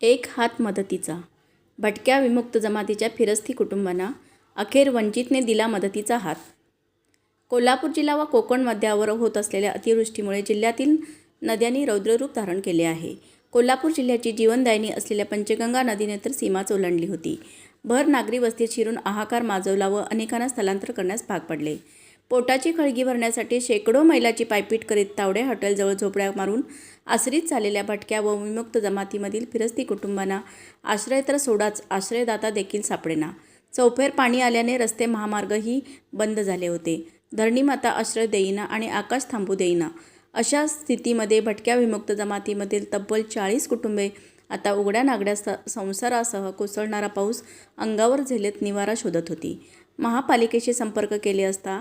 एक हात मदतीचा. भटक्या विमुक्त जमातीच्या फिरस्ती कुटुंबांना अखेर वंचितने दिला मदतीचा हात. कोल्हापूर जिल्हा व कोकण मध्यावर होत असलेल्या अतिवृष्टीमुळे जिल्ह्यातील नद्यांनी रौद्ररूप धारण केले आहे. कोल्हापूर जिल्ह्याची जीवनदायिनी असलेल्या पंचगंगा नदीने तर सीमाच ओलांडली होती. भर नागरी वस्तीत शिरून हाहाकार माजवला व अनेकांना स्थलांतर करण्यास भाग पडले. पोटाची खळगी भरण्यासाठी शेकडो मैलाची पायपीट करीत तावडे हॉटेलजवळ झोपड्या मारून आश्रित झालेल्या भटक्या व विमुक्त जमातीमधील फिरस्ती कुटुंबांना आश्रय तर सोडाच आश्रयदाता देखील सापडेना. चौफेर पाणी आल्याने रस्ते महामार्गही बंद झाले होते. धरणीमाता आश्रय देईना आणि आकाश थांबू देईना. अशा स्थितीमध्ये भटक्या विमुक्त जमातीमधील तब्बल चाळीस कुटुंबे आता उघड्या नागड्या स संसारासह कोसळणारा पाऊस अंगावर झेलत निवारा शोधत होती. महापालिकेशी संपर्क केले असता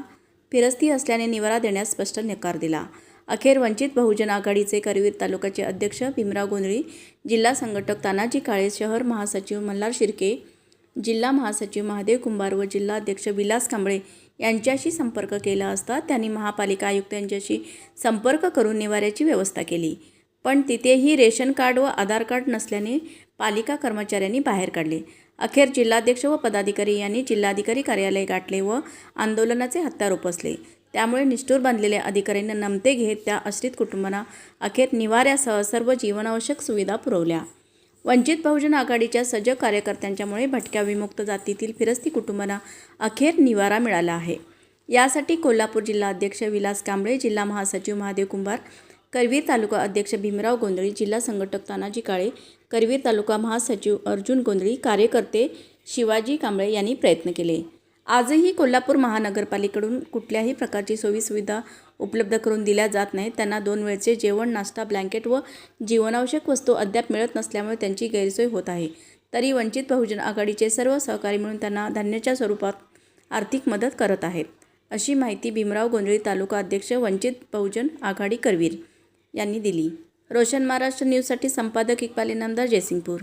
फिरस्ती असल्याने निवारा देण्यास स्पष्ट नकार दिला. अखेर वंचित बहुजन आघाडीचे करवीर तालुक्याचे अध्यक्ष भीमराव गोंधळी जिल्हा संघटक तानाजी काळे शहर महासचिव मल्हार शिर्के जिल्हा महासचिव महादेव कुंभार व जिल्हाध्यक्ष विलास कांबळे यांच्याशी संपर्क केला असता त्यांनी महापालिका आयुक्त यांच्याशी संपर्क करून निवाऱ्याची व्यवस्था केली. पण तिथेही रेशन कार्ड व आधार कार्ड नसल्याने पालिका कर्मचाऱ्यांनी बाहेर काढले. अखेर जिल्हाध्यक्ष व पदाधिकारी यांनी जिल्हाधिकारी कार्यालय गाठले व आंदोलनाचे हत्यार उपसले. त्यामुळे निष्ठूर बांधलेल्या अधिकाऱ्यांना नमते घेत त्या आश्रित कुटुंबांना अखेर निवाऱ्यासह सर्व जीवनावश्यक सुविधा पुरवल्या. वंचित बहुजन आघाडीच्या सजग कार्यकर्त्यांच्यामुळे भटक्या विमुक्त जातीतील फिरस्ती कुटुंबांना अखेर निवारा मिळाला आहे. यासाठी कोल्हापूर जिल्हा अध्यक्ष विलास कांबळे जिल्हा महासचिव महादेव कुंभार करवीर तालुका अध्यक्ष भीमराव गोंधळी जिल्हा संघटक तानाजी काळे करवीर तालुका महासचिव अर्जुन गोंधळी कार्यकर्ते शिवाजी कांबळे यांनी प्रयत्न केले. आजही कोल्हापूर महानगरपालिकेकडून कुठल्याही प्रकारची सोयीसुविधा उपलब्ध करून दिल्या जात नाहीत. त्यांना दोन वेळचे जेवण नाश्ता ब्लँकेट व जीवनावश्यक वस्तू अद्याप मिळत नसल्यामुळे त्यांची गैरसोय होत आहे. तरी वंचित बहुजन आघाडीचे सर्व सहकारी मिळून त्यांना धान्याच्या स्वरूपात आर्थिक मदत करत आहेत अशी माहिती भीमराव गोंधळी तालुका अध्यक्ष वंचित बहुजन आघाडी करवीर यांनी दिली. रोशन महाराष्ट्र न्यूजसाठी संपादक इक्बाल इनामदार जयसिंगपूर